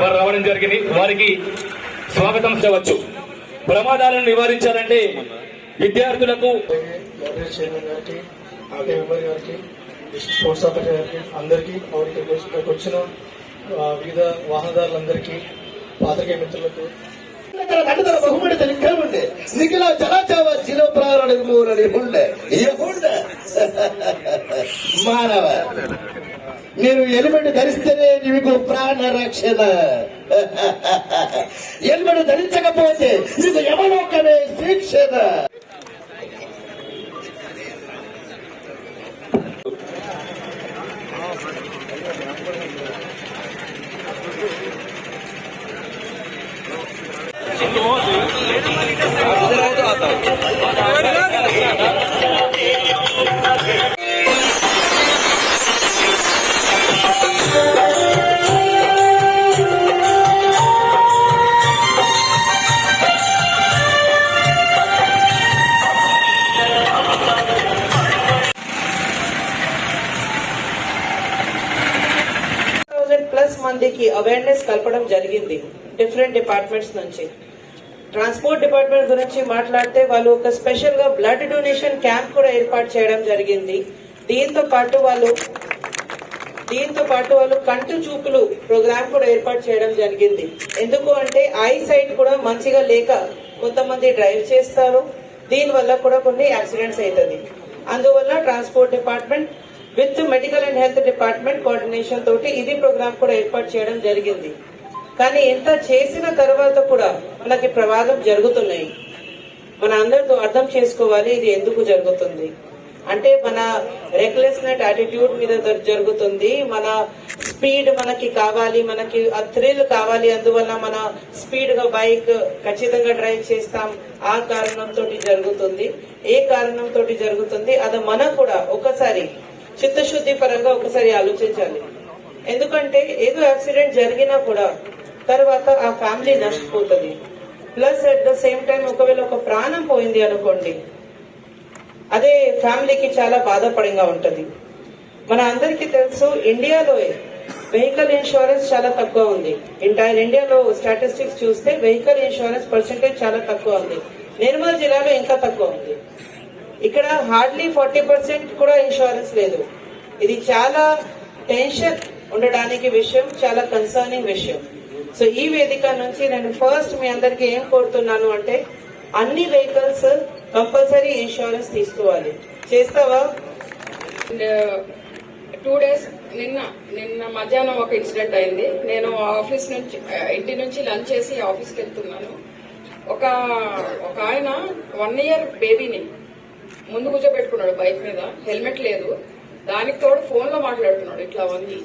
వారు రావడం జరిగింది. వారికి స్వాగతం చేయవచ్చు. ప్రమాదాలను నివారించాలంటే విద్యార్థులకు స్పోర్ట్స్ ఆఫీసర్ గారికి అందరికీ ఇక్కడికి వచ్చిన వివిధ వాహనదారులందరికీ పాత్రికేయ మిత్రులకు ಗಂಡದರ ಬಹುಮಡಿ ತಲೆ ಕೇಳುಂಡೆ ನಿಖಿಲ ಜಲಾಚಾವ ಜಿಲ ಪ್ರಾರಣ ಮೂರಡಿ ಹುಂಡೆ ಈ ಹುಂಡೆ ಮಾನವ ನೀನು ಎಲಿಮೆಂಟ್ ಧರಿಸ್ತೇನೆ ನಿಮಗೂ ಪ್ರಾಣ ರಕ್ಷಣ ಎಲಿಮೆಂಟ್ ಧರಿಸకపోತೆ ಇದು ಯಮಲೋಕವೇ ಶಿಕ್ಷಣ ప్లస్ మందికి అవేర్నెస్ కల్పడం జరిగింది డిఫరెంట్ డిపార్ట్మెంట్స్ నుంచి ట్రాన్స్పోర్ట్ డిపార్ట్మెంట్ గురించి మాట్లాడితే వాళ్ళు ఒక స్పెషల్గా బ్లడ్ డొనేషన్ క్యాంప్ కూడా ఏర్పాటు చేయడం జరిగింది. దీంతో పాటు వాళ్ళు దీంతో పాటు వాళ్ళు కంటి చూపులు ప్రోగ్రామ్ కూడా ఏర్పాటు చేయడం జరిగింది. ఎందుకు అంటే ఐ సైట్ కూడా మంచిగా లేక కొంతమంది డ్రైవ్ చేస్తారు. దీనివల్ల కూడా కొన్ని యాక్సిడెంట్స్ అవుతుంది. అందువల్ల transport department with medical and health department coordination తోటి ఇది ప్రోగ్రామ్ కూడా ఏర్పాటు చేయడం జరిగింది. కానీ ఎంత చేసిన తర్వాత కూడా మనకి ప్రమాదం జరుగుతున్నాయి. మన అందరితో అర్థం చేసుకోవాలి ఇది ఎందుకు జరుగుతుంది. అంటే మన రెక్లెస్నెట్ యాటిట్యూడ్ మీద జరుగుతుంది. మన స్పీడ్ మనకి కావాలి మనకి ఆ థ్రిల్ కావాలి. అందువల్ల మన స్పీడ్గా బైక్ ఖచ్చితంగా డ్రైవ్ చేస్తాం. ఆ కారణంతో జరుగుతుంది. ఏ కారణంతో జరుగుతుంది? అది మనం కూడా ఒకసారి చిత్తశుద్ధి పరంగా ఒకసారి ఆలోచించాలి. ఎందుకంటే ఏదో యాక్సిడెంట్ జరిగినా కూడా తర్వాత ఆ family నష్టపోతుంది. Plus at the same time ఒకవేళ ఒక ప్రాణం పోయింది అనుకోండి అదే ఫ్యామిలీకి చాలా బాధపడంగా ఉంటుంది. మన అందరికీ తెలుసు ఇండియాలో వెహికల్ ఇన్సూరెన్స్ చాలా తక్కువ ఉంది. ఎంటైర్ ఇండియాలో స్టాటిస్టిక్స్ చూస్తే వెహికల్ ఇన్సూరెన్స్ పర్సెంటేజ్ చాలా తక్కువ ఉంది. నిర్మల్ జిల్లాలో ఇంకా తక్కువ ఉంది. ఇక్కడ హార్డ్లీ ఫార్టీ పర్సెంట్ కూడా ఇన్సూరెన్స్ లేదు. ఇది చాలా టెన్షన్ ఉండడానికి విషయం చాలా కన్సర్నింగ్ విషయం. సో ఈ వేదిక నుంచి నేను ఫస్ట్ మీ అందరికి ఏం కోరుతున్నాను అంటే అన్ని వెహికల్స్ కంపల్సరీ ఇన్సూరెన్స్ తీసుకోవాలి. చేస్తావా? టూ డేస్ uh, నిన్న నిన్న మధ్యాహ్నం ఒక ఇన్సిడెంట్ అయింది. నేను ఆఫీస్ నుంచి ఇంటి నుంచి లంచ్ చేసి ఆఫీస్కి వెళ్తున్నాను. ఒక ఒక ఆయన వన్ ఇయర్ బేబీని ముందు కూర్చోబెట్టుకున్నాడు బైక్ మీద. హెల్మెట్ లేదు. దానికి తోడు ఫోన్లో మాట్లాడుతున్నాడు. ఇట్లా వంగి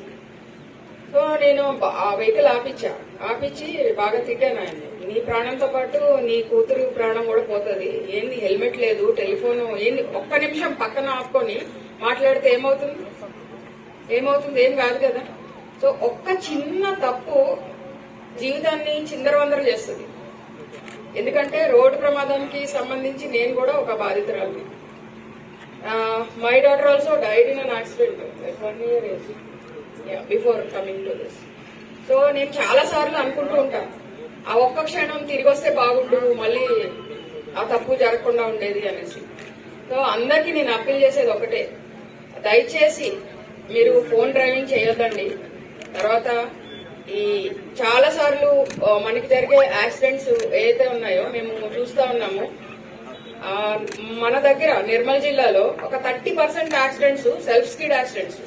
సో నేను ఆ వెహికల్ ఆపిచ్చా ఆపిచ్చి బాగా తిట్టాను ఆయన నీ ప్రాణంతో పాటు నీ కూతురు ప్రాణం కూడా పోతుంది. ఏంది హెల్మెట్ లేదు టెలిఫోన్ ఏంది? ఒక్క నిమిషం పక్కన ఆపుకొని మాట్లాడితే ఏమవుతుంది? ఏమవుతుంది? ఏం కాదు కదా. సో ఒక్క చిన్న తప్పు జీవితాన్ని చిందరవందర చేస్తుంది. ఎందుకంటే రోడ్డు ప్రమాదానికి సంబంధించి నేను కూడా ఒక బాధితురాలి my daughter also died in an accident one year age before coming to this so నేను చాలా సార్లు అనుకుంటూ ఉంటాను ఆ ఒక్క క్షణం తిరిగి వస్తే బాగుండు మళ్ళీ ఆ తప్పు జరగకుండా ఉండేది అనేసి. సో అందరికీ నేను అప్పీల్ చేసేది ఒకటే. దయచేసి మీరు ఫోన్ డ్రైవింగ్ చేయొద్దండి. తర్వాత ఈ చాలా సార్లు మనకి జరిగే యాక్సిడెంట్స్ ఏదైతే ఉన్నాయో మేము చూస్తా ఉన్నాము. మన దగ్గర నిర్మల్ జిల్లాలో ఒక thirty percent accidents self skid accidents.